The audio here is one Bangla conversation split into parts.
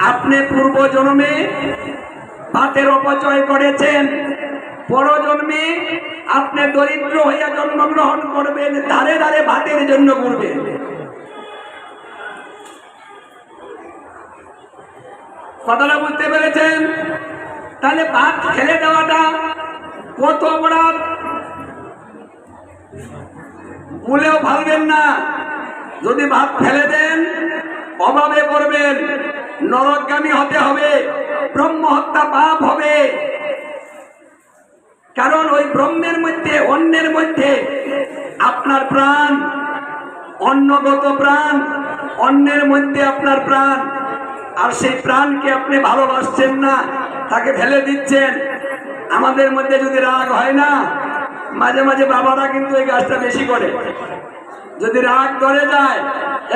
আপনি পূর্ব জন্মে ভাতের অপচয় করেছেন, পরজন্মে আপনি দরিদ্র হইয়া জন্মগ্রহণ করবেন, ধারে ধারে ভাতের জন্য ঘুরবেন। কথাটা বুঝতে পেরেছেন? তাহলে ভাত খেলে দেওয়াটা কত অপরাধ? ভুলেও ভাববেন না। যদি ভাত ফেলে দেন, অভাবে পড়বেন নরকগামী হতে হবে ব্রহ্ম হত্যা পাপ হবে। কারণ ওই ব্রহ্মের মধ্যে, অন্যের মধ্যে আপনার প্রাণ, অন্নগত প্রাণ, অন্যের মধ্যে আপনার প্রাণ। আর সেই প্রাণকে আপনি ভালোবাসছেন না, তাকে ফেলে দিচ্ছেন। আমাদের মধ্যে যদি রাগ হয় না, মাঝে মাঝে বাবারা কিন্তু এই গাছটা বেশি করে। যদি রাগ ধরে যায়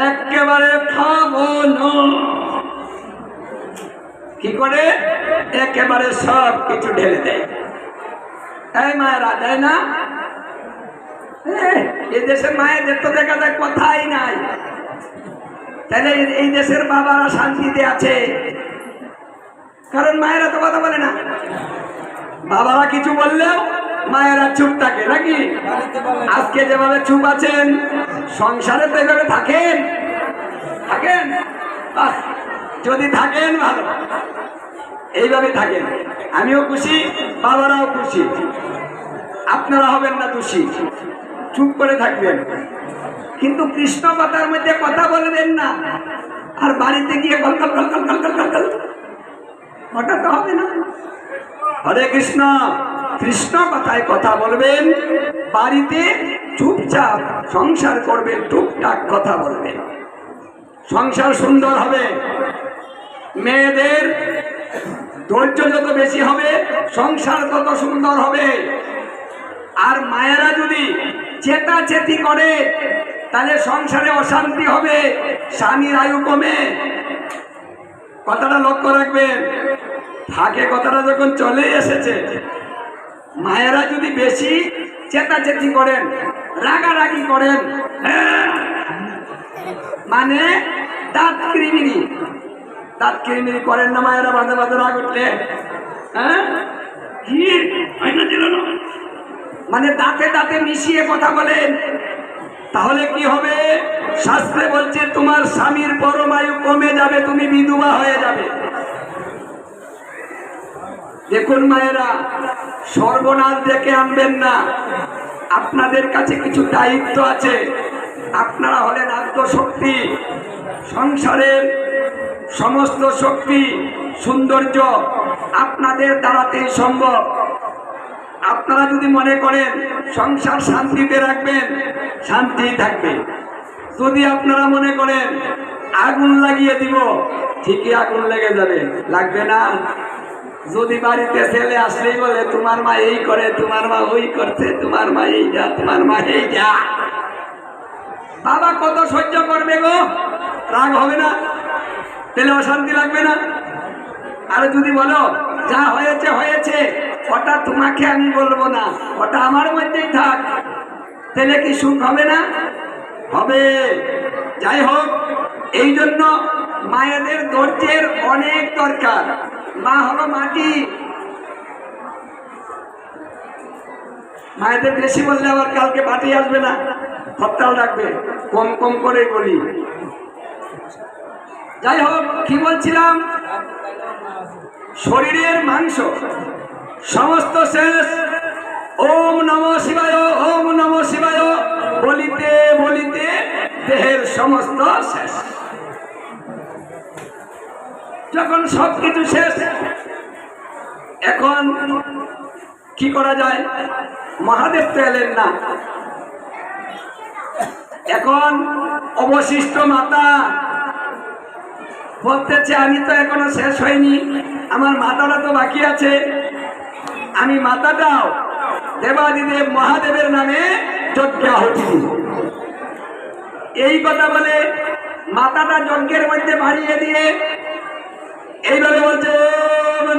একেবারে খাব। কি করে? একেবারে সব কিছু ঢেলে দেয়। এই মায়েরা না? এই, দেশের মায়েদের তো দেখা যায় কথাই নাই। তাহলে এই দেশের বাবারা শান্তিতে আছে। কারণ মায়েরা তো কথা বলে না। বাবারা কিছু বললেও মায়েরা চুপ থাকে নাকি আজকে যেভাবে চুপ আছেন সংসারে তো এভাবে থাকেন থাকেন যদি থাকেন ভালো এইভাবে থাকেন আমিও খুশি বাবারাও খুশি আপনারা হবেন না দোষী চুপ করে থাকবেন কিন্তু কৃষ্ণ কথার মধ্যে কথা বলবেন না আর বাড়িতে গিয়ে গলগল গলগল গলগল গলগল হঠাৎ হবে না হরে কৃষ্ণ কৃষ্ণ কথায় কথা বলবেন, বাড়িতে চুপচাপ সংসার করবেন, টুকটাক কথা বলবেন। সংসার সুন্দর হবে। মেয়েদের ধৈর্য যত বেশি হবে, সংসার তত সুন্দর হবে। আর মায়েরা যদি চেতা চেতি করে, তাহলে সংসারে অশান্তি হবে, স্বামীর আয়ু কমে। কথাটা লক্ষ্য রাখবেন। থাকে কথাটা যখন চলে এসেছে মায়েরা যদি বেশি চেতাচেতি করেন, রাগারাগি করেন মানে দাঁত কিরিমিরি দাঁত কিরিমিরি করেন না মায়েরা বাঁধে বাঁধে রাগ উঠলে। হ্যাঁ? মানে দাঁতে দাঁতে মিশিয়ে কথা বলেন। তাহলে কি হবে? শাস্ত্রে বলছে, তোমার স্বামীর পরমায়ু কমে যাবে, তুমি বিধবা হয়ে যাবে। দেখুন মায়েরা, সর্বনাশ ডেকে আনবেন না। আপনাদের কাছে কিছু দায়িত্ব আছে। আপনারা হলেন আত্মশক্তি সংসারের সমস্ত শক্তি, সৌন্দর্য আপনাদের দ্বারাতেই সম্ভব। আপনারা যদি মনে করেন সংসার শান্তিতে রাখবেন শান্তি থাকবে। যদি আপনারা মনে করেন আগুন লাগিয়ে দিব, ঠিকই আগুন লেগে যাবে। লাগবে না? যদি বাড়িতে ছেলে আসলেই বলে, তোমার মা এই করে, তোমার মা ওই করছে, তোমার মা এই যা, তোমার মা এই যা। বাবা কত সহ্য করবে গো? রাগ হবে না? তাহলে অশান্তি লাগবে না? আর যদি বলো, যা হয়েছে হয়েছে, ওটা তোমাকে আমি বলব না, ওটা আমার মধ্যেই থাক। তাহলে কি সুখ হবে না? হবে। যাই হোক, এই জন্য মায়েদের ধৈর্যের অনেক দরকার। মা হলো মাটি। মায়েদের বেশি বললে আবার কালকে মাটি আসবে না, হরতাল রাখবে কম কম করে বলি। যাই হোক, কি বলছিলাম? শরীরের মাংস, সমস্ত শেষ। ওম নম শিবায়, ওম নম শিবায়, বলিতে বলিতে দেহের সমস্ত শেষ। যখন সব কিছু শেষ, এখন কি করা যায়? মহাদেব তো এলেন না। এখন অবশিষ্ট মাতা বলতেছে, আমি তো এখনও শেষ হয়নি আমার মাতাটা তো বাকি আছে। আমি মাতাটাও দেবাদিদেব মহাদেবের নামে যজ্ঞ দিব এই কথা বলে মাতাটা যজ্ঞের মধ্যে বাড়িয়ে দিয়ে এইভাবে বলছে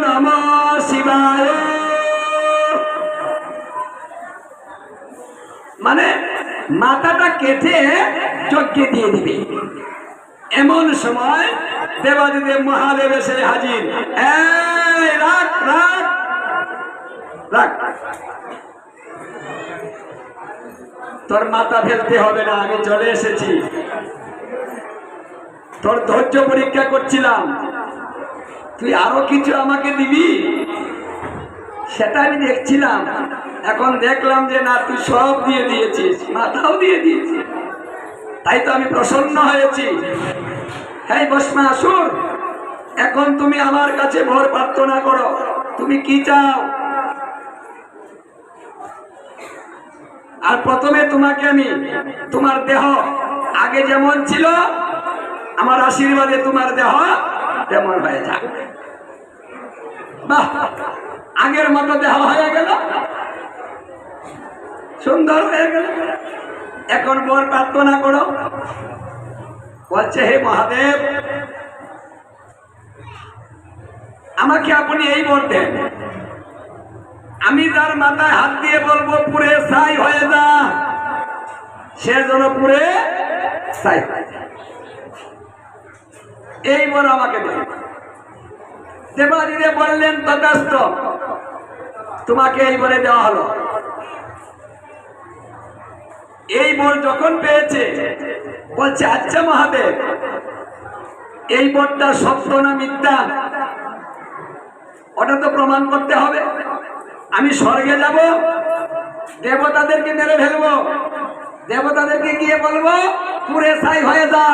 নমঃ শিবায়। মানে মাথাটা কেটে যজ্ঞে দিয়ে দিবে। এমন সময় দেবাদিদেব মহাদেব এসে হাজির। রাখ রাখ রাখ। তোর মাথা ফেলতে হবে না, আমি চলে এসেছি। তোর ধৈর্য পরীক্ষা করছিলাম। তুই আরও কিছু আমাকে দিবি? সেটা আমি দেখছিলাম। এখন দেখলাম যে, না, তুই সব দিয়ে দিয়েছিস, মাথাও দিয়ে দিয়েছিস। তাই তো আমি প্রসন্ন হয়েছি। হ্যাঁ বসমা, আসুন। এখন তুমি আমার কাছে ভোর প্রার্থনা করো। তুমি কি চাও? আর প্রথমে তোমাকে আমি, তোমার দেহ, আগে যেমন ছিল, আমার আশীর্বাদে তোমার দেহ তেমন হয়ে যাক। আগের মতো দেহ হয়ে গেল। সুন্দর হয়ে গেল। এখন বর প্রার্থনা করো। বলছে, হে মহাদেব, আমাকে আপনি এই বর দেন। আমি তার মাথায় হাত দিয়ে বলব, পুরে ছাই হয়ে যা। সে যেন পুরে ছাই হয়ে যায়। এই বর আমাকে দেন দেবাদিদে বললেন তথাস্থ তোমাকে এই বলে দেওয়া হলো। এই বর যখন পেয়েছে, বলছে আচ্ছা মহাদেব, এই বরটা সত্য না মিথ্যা? ওটা তো প্রমাণ করতে হবে। আমি স্বর্গে যাব, দেবতাদেরকে মেরে ফেলব। দেবতাদেরকে গিয়ে বলব, পুরে ছাই হয়ে যা।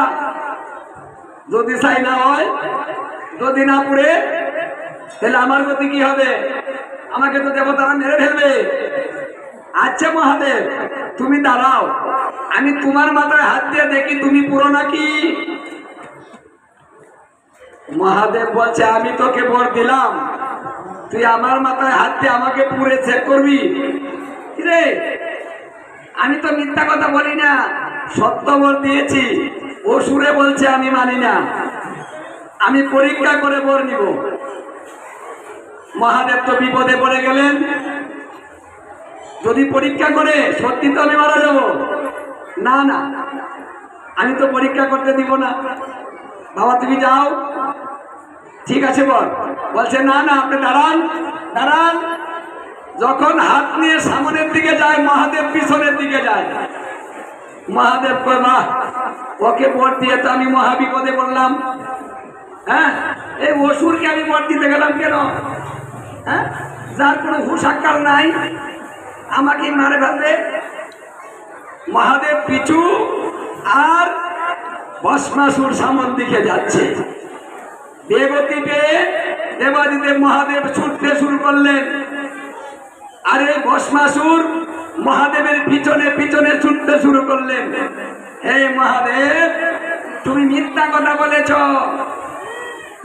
যদি চাই না হয়, যদি না পুড়ে, তাহলে আমার গতি কি হবে? আমাকে তো দেবতারা মেরে ফেলবে। আচ্ছা মহাদেব, তুমি দাঁড়াও। আমি তোমার মাথায় হাত দিয়ে দেখি তুমি পুরো নাকি? মহাদেব বলছে, আমি তোকে বর দিলাম। তুই আমার মাথায় হাত দিয়ে আমাকে পুরে চেক করবি? রে আমি তো মিথ্যা কথা বলি না, সত্য বর দিয়েছি। ও সুরে বলছে, আমি মানি না। আমি পরীক্ষা করে বর নিব। মহাদেব তো বিপদে পড়ে গেলেন। যদি পরীক্ষা করে, সত্যি তো আমি মারা যাব? না না, আমি তো পরীক্ষা করতে দিব না। বাবা, তুমি যাও। ঠিক আছে বল বলছে, না না, আপনি দাঁড়ান দাঁড়ান। যখন হাত নিয়ে সামনের দিকে যায়, মহাদেব পিছনের দিকে যায়। মহাদেব কয় ওকে ভোট দিয়ে তো আমি মহাবিপদে পড়লাম। হ্যাঁ? এই অসুরকে আমি ভোট দিতে গেলাম কেন? হ্যাঁ? যার কোনো হুসাক্কাল নাই, আমাকে মারে ফেলবে। মহাদেব পিছু আর ভস্মাসুর সামন দিকে যাচ্ছে। দেবতী পেয়ে দেবাদিদেব মহাদেব ছুটতে শুরু করলেন। আরে ভস্মাসুর, মহাদেবের পিছনে পিছনে ছুটতে শুরু করলেন। হে মহাদেব, তুমি মিথ্যা কথা বলেছ।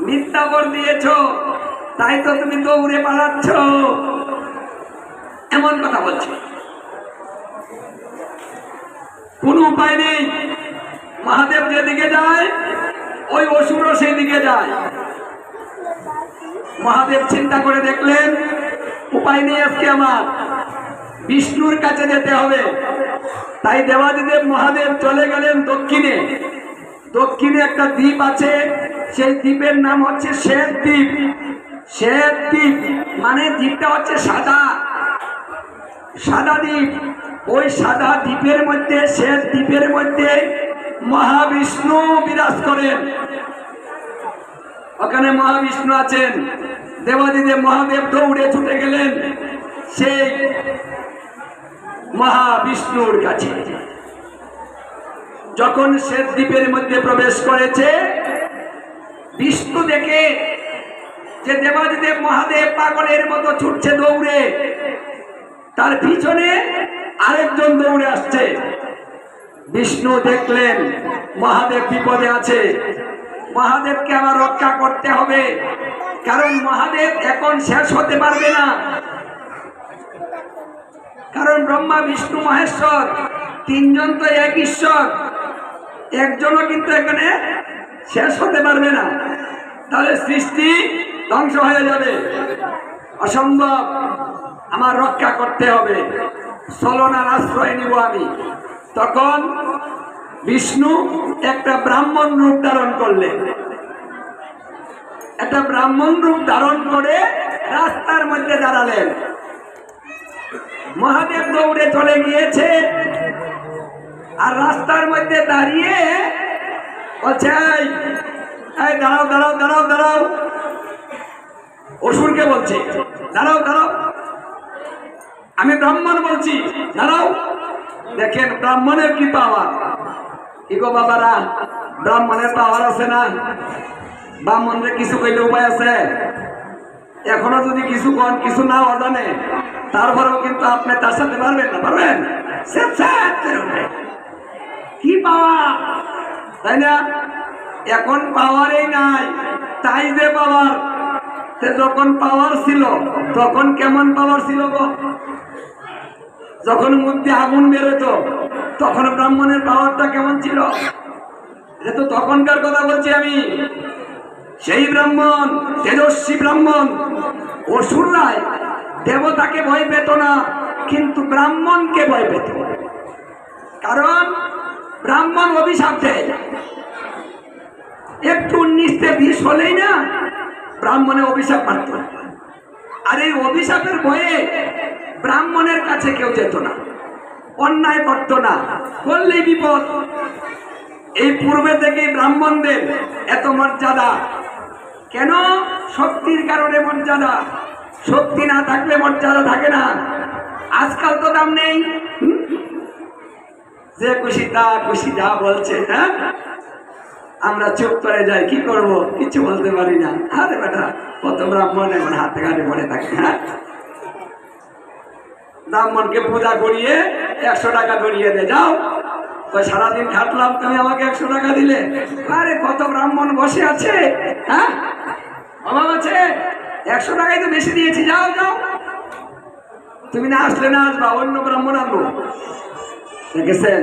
মিথ্যা বর দিয়েছ। তাই তো তুমি দৌড়ে পালাচ্ছ। এমন কথা বলছে। কোনো উপায় নেই। মহাদেব যেদিকে যায়, ওই অসুরও সেই দিকে যায়। মহাদেব চিন্তা করে দেখলেন, উপায় নেই আজকে আমার। বিষ্ণুর কাছে যেতে হবে। তাই দেবাদিদেব মহাদেব চলে গেলেন দক্ষিণে। দক্ষিণে একটা দ্বীপ আছে, সেই দ্বীপের নাম হচ্ছে শ্বেত দ্বীপ। শ্বেত দ্বীপ মানে দ্বীপটা হচ্ছে সাদা। সাদা দ্বীপ। ওই সাদা দ্বীপের মধ্যে, শ্বেত দ্বীপের মধ্যে মহাবিষ্ণু বিরাজ করেন। ওখানে মহাবিষ্ণু আছেন। দেবাদিদেব মহাদেব দৌড়ে ছুটে গেলেন। সেই মহাবিষ্ণুর কাছে। যখন শ্বেত দ্বীপের মধ্যে প্রবেশ করেছে, বিষ্ণু দেখে যে দেবাদিদেব মহাদেব পাগলের মতো ছুটছে দৌড়ে। তার পিছনে আরেকজন দৌড়ে আসছে। বিষ্ণু দেখলেন, মহাদেব বিপদে আছে। মহাদেবকে আমার রক্ষা করতে হবে। কারণ মহাদেব এখন শেষ হতে পারবে না। কারণ ব্রহ্মা, বিষ্ণু, মহেশ্বর, তিনজন তো এক ঈশ্বর। একজনও কিন্তু এখানে শেষ হতে পারবে না। তাহলে সৃষ্টি ধ্বংস হয়ে যাবে। অসম্ভব। আমার রক্ষা করতে হবে। চলনার আশ্রয় নিব আমি। তখন বিষ্ণু একটা ব্রাহ্মণ রূপ ধারণ করলেন একটা ব্রাহ্মণ রূপ ধারণ করে রাস্তার মধ্যে দাঁড়ালেন। মহাদেব দৌড়ে চলে গিয়েছে। আর রাস্তার মধ্যে দাঁড়িয়ে বলছে "এই, এই দাঁড়াও দাঁড়াও দাঁড়াও দাঁড়াও। অসুরকে বলছে দাঁড়াও দাঁড়াও। আমি ব্রাহ্মণ বলছি দাঁড়াও। দেখেন ব্রাহ্মণের কি পাওয়ার ইগো বাবারা ব্রাহ্মণের পাওয়ার আছে না? ব্রাহ্মণের কিছু কইলে উপায় আছে? এখনও যদি কিছু কন, কিছু না অজানে তারপরেও কিন্তু আপনি তার সাথে পারবেন না, পারবেন। কি পাওয়া? তাই না? এখন পাওয়ারই নাই, তাই যে পাওয়ার। যখন পাওয়ার ছিল, তখন কেমন পাওয়ার ছিল গো? যখন মধ্যে আগুন বেরোতো, তখন ব্রাহ্মণের পাওয়ারটা কেমন ছিল? এটা তো তখনকার কথা বলছি আমি। সেই ব্রাহ্মণ, তেজস্বী ব্রাহ্মণ। অসুররাই দেবতাকে ভয় পেত না, কিন্তু ব্রাহ্মণকে ভয় পেত। কারণ ব্রাহ্মণ অভিশাপ একটু নিস্তে বিষ হলেই না ব্রাহ্মণে অভিশাপ মারত। আর এই অভিশাপের ভয়ে ব্রাহ্মণের কাছে কেউ যেত না, অন্যায় করতো না, করলেই বিপদ। এই পূর্বে থেকেই ব্রাহ্মণদের এত মর্যাদা কেন? শক্তির কারণে মর্যাদা। শক্তি না থাকলে মর্যাদা থাকে না। আজকাল তো দাম নেই? যে খুশি তা খুশি যা বলছে হ্যাঁ? আমরা চুপ করে যাই, কি করব? কিছু বলতে পারি না। আরে বেটা, কত ব্রাহ্মণ এখন হাতে ঘাটে পড়ে থাকে হ্যাঁ? ব্রাহ্মণকে পূজা করিয়ে একশো টাকা ধরিয়ে দে, যাও। তো সারাদিন খাটলাম, তুমি আমাকে একশো টাকা দিলে। আরে কত ব্রাহ্মণ বসে আছে হ্যাঁ? অভাব আছে একশো টাকায় তো বেশি দিয়েছি, যাও যাও। তুমি না আসলে না আসবা, অন্য ব্রাহ্মণ আনব। দেখেছেন?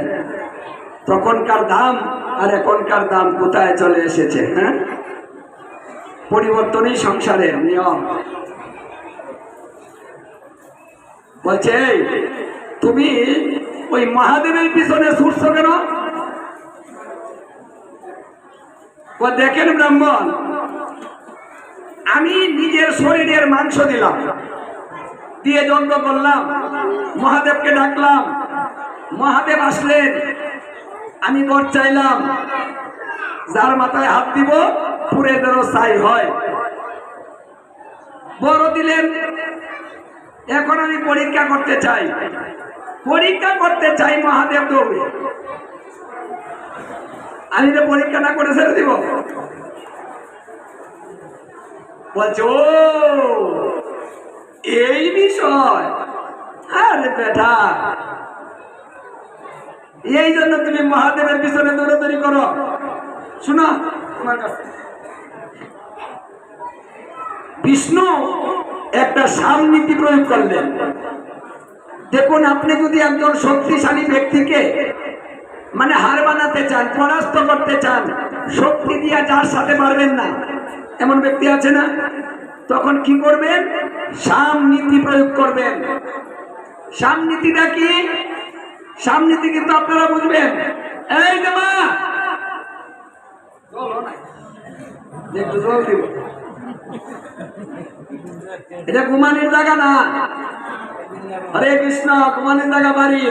তখনকার দাম আর এখনকার দাম কোথায় চলে এসেছে হ্যাঁ? পরিবর্তনই সংসারের নিয়ম। বলছে তুমি ওই মহাদেবের পিছনে ছুটছো কেন? দেখেন ব্রাহ্মণ। আমি নিজের শরীরের মাংস দিলাম। দিয়ে যজ্ঞ করলাম। মহাদেবকে ডাকলাম। মহাদেব আসলেন। আমি বর চাইলাম, যার মাথায় হাত দিব যেন চাই হয়। বড় দিলেন, এখন আমি পরীক্ষা করতে চাই। পরীক্ষা করতে চাই মহাদেব দৌড়ে আমি তো পরীক্ষা না করে ছেড়ে দিব? এই বিষয়? এই জন্য তুমি মহাদেবের পিছনে দৌড়াদৌড়ি করো। তোমার কাছে। বিষ্ণু একটা সামনীতি প্রয়োগ করলেন। দেখুন, আপনি যদি একজন শক্তিশালী ব্যক্তিকে মানে হার বানাতে চান, পরাস্ত করতে চান, শক্তি দিয়া যার সাথে পারবেন না। এমন ব্যক্তি আছে না? তখন কি করবেন? সামনীতি প্রয়োগ করবেন। সামনীতিটা কি? সামনীতি কিন্তু আপনারা বুঝবেন। এই জামা এটা কুমানির জায়গা না। হরে কৃষ্ণ কুমানির জায়গা বাড়ি।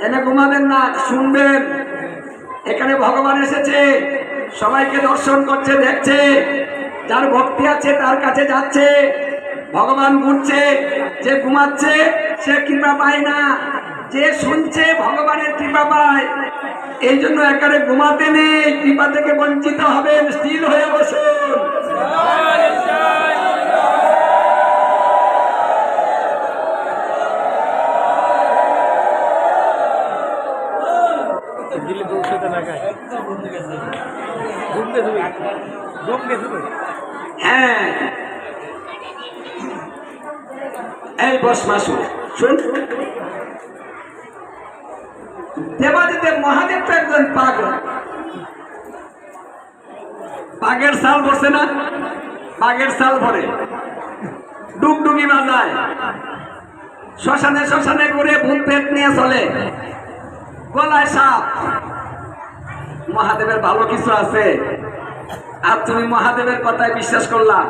এনে ঘুমাবেন না, শুনবেন। এখানে ভগবান এসেছে। সবাইকে দর্শন করছে, দেখছে। যার ভক্তি আছে, তার কাছে যাচ্ছে। ভগবান ঘুরছে যে ঘুমাচ্ছে, সে কৃপা পায় না। যে শুনছে, ভগবানের কৃপা পায়। এই জন্য একারে ঘুমাতে নেই। কৃপা থেকে বঞ্চিত হবেন, স্থির হয়ে বসুন। দিল্লি পৌঁছতে হ্যাঁ। দেবাদিদেব মহাদেব তো একজন পাগল। বাঘের সাল বসে না? বাঘের সাল ভরে। ডুগডুগি বাজায়। শ্মশানে শ্মশানে করে ভূত পেট নিয়ে চলে। গলায় সাপ। মহাদেবের ভালো কিছু আছে। আর তুমি মহাদেবের কথায় বিশ্বাস করলাম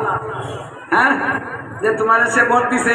হ্যাঁ? যে তোমার সে বর দিছে।